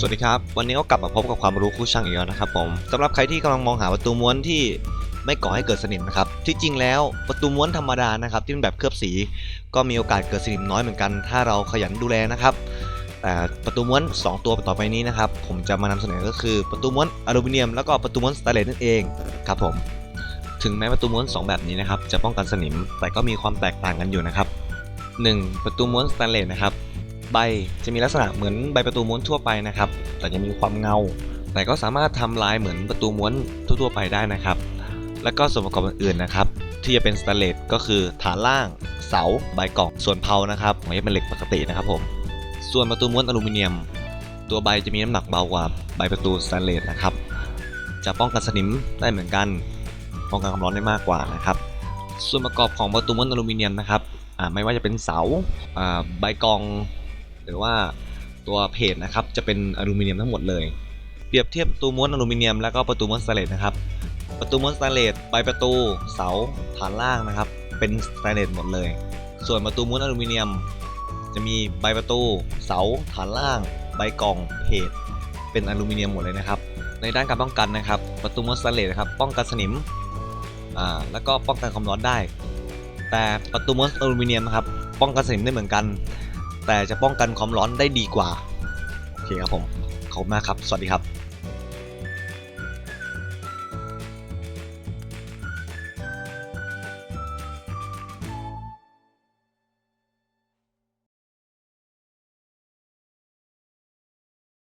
สวัสดีครับ วันนี้ก็กลับมาพบกับความรู้คู่ช่างอีกแล้วนะครับผมสำหรับใครที่กำลังมองหาประตูม้วนที่ไม่ก่อให้เกิดสนิมนะครับที่จริงแล้วประตูม้วนธรรมดานะครับที่เป็นแบบเคลือบสี ก็มีโอกาสเกิดสนิมน้อยเหมือนกัน ถ้าเราขยันดูแลนะครับแต่ประตูม้วน 2 ตัวต่อไปนี้นะครับผมจะมานำเสนอก็คือประตูม้วนอลูมิเนียมแล้วก็ประตูม้วนสแตนเลสนั่นเองครับผมถึงแม้ประตูม้วน 2 แบบนี้นะครับจะป้องกันสนิมแต่ก็มีความแตกต่างกันอยู่นะครับ 1. ประตูม้วนสแตนเลสนะครับ ใบจะมีลักษณะเหมือนใบประตูม้วนทั่วไปนะครับ แต่จะมีความเงา แต่ก็สามารถทำลายเหมือนประตูม้วนทั่วๆไปได้นะครับ แล้วก็ส่วนประกอบอื่นๆนะครับ ที่จะเป็นสแตนเลสก็คือฐานล่าง เสา ใบกล่อง ส่วนเพลานะครับมันจะเป็นเหล็กปกตินะครับผม ส่วนประตูม้วนอลูมิเนียม ตัวใบจะมีน้ำหนักเบากว่าใบประตูสแตนเลสนะครับ จะป้องกันสนิมได้เหมือนกัน ป้องกันความร้อนได้มากกว่านะครับ ส่วนประกอบของประตูม้วนอลูมิเนียมนะครับไม่ว่าจะเป็นเสาอ่าใบกอง หรือว่าตัวเพจนะครับจะเป็นอลูมิเนียมทั้งหมดเลย เปรียบเทียบประตูม้วนอลูมิเนียมแล้วก็ประตูม้วนสแตนเลสนะครับประตูม้วนสแตนเลสใบประตูเสาฐานล่างนะครับเป็นสแตนเลสหมดเลย ส่วนประตูม้วนอลูมิเนียม จะมีใบประตู เสาฐานล่าง ใบกล่องเพจเป็นอลูมิเนียมหมดเลยนะครับในด้านการป้องกันนะครับ ประตูม้วนสแตนเลสนะครับป้องกันสนิมอ่าแล้วก็ป้องกันความร้อนได้ แต่ประตูม้วนอลูมิเนียมนะครับป้องกันสนิมได้เหมือนกัน แต่จะป้องกันความร้อนได้ดีกว่า โอเคครับผม ขอบคุณมากครับ สวัสดีครับ